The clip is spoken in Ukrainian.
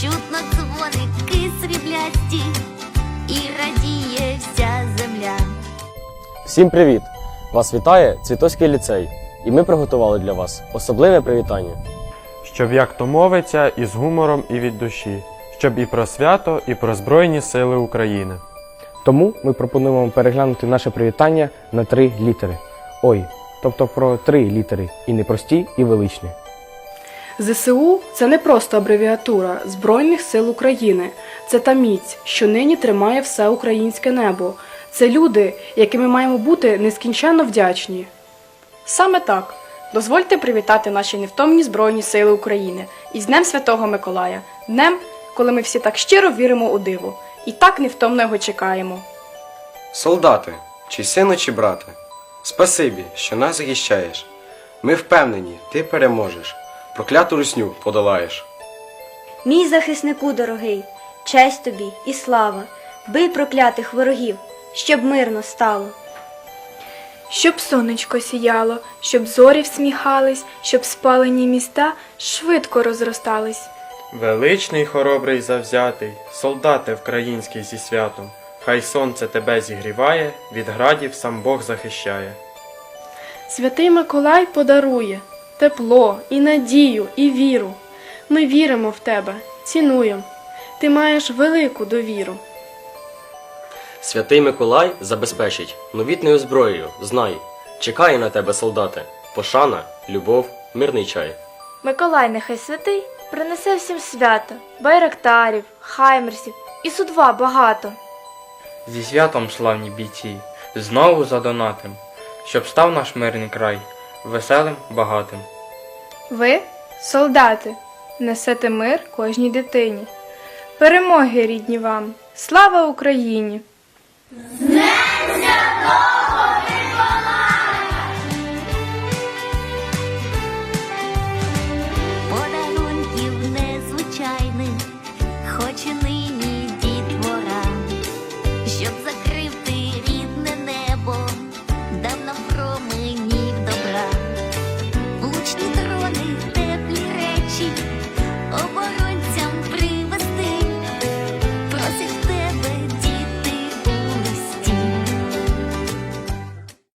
чутно дзвоники сріблясті, і радіє вся земля. Всім привіт! Вас вітає Цвітоський ліцей, і ми приготували для вас особливе привітання. Щоб як то мовиться, і з гумором, і від душі, щоб і про свято, і про Збройні Сили України. Тому ми пропонуємо переглянути наше привітання на три літери. Ой, тобто про три літери і непрості, і величні. ЗСУ це не просто абревіатура Збройних сил України. Це та міць, що нині тримає все українське небо. Це люди, якими маємо бути нескінченно вдячні. Саме так. Дозвольте привітати наші невтомні Збройні Сили України із Днем Святого Миколая, днем, коли ми всі так щиро віримо у диво і так невтомно його чекаємо. Солдати, чи сину, чи брате, спасибі, що нас захищаєш. Ми впевнені, ти переможеш, прокляту русню подолаєш. Мій захиснику дорогий, честь тобі і слава, бий проклятих ворогів, щоб мирно стало. Щоб сонечко сіяло, щоб зорі всміхались, щоб спалені міста швидко розростались. Величний, хоробрий, завзятий, солдате український зі святом, хай сонце тебе зігріває, від градів сам Бог захищає. Святий Миколай подарує тепло і надію, і віру. Ми віримо в тебе, цінуємо. Ти маєш велику довіру. Святий Миколай забезпечить новітною зброєю, знай, чекає на тебе, солдати, пошана, любов, мирний чай. Миколай, нехай святий, принесе всім свято, байрактарів, хаймерсів і судва багато. Зі святом, славні бійці, знову задонатим, щоб став наш мирний край веселим, багатим. Ви, солдати, несете мир кожній дитині. Перемоги рідні вам! Слава Україні!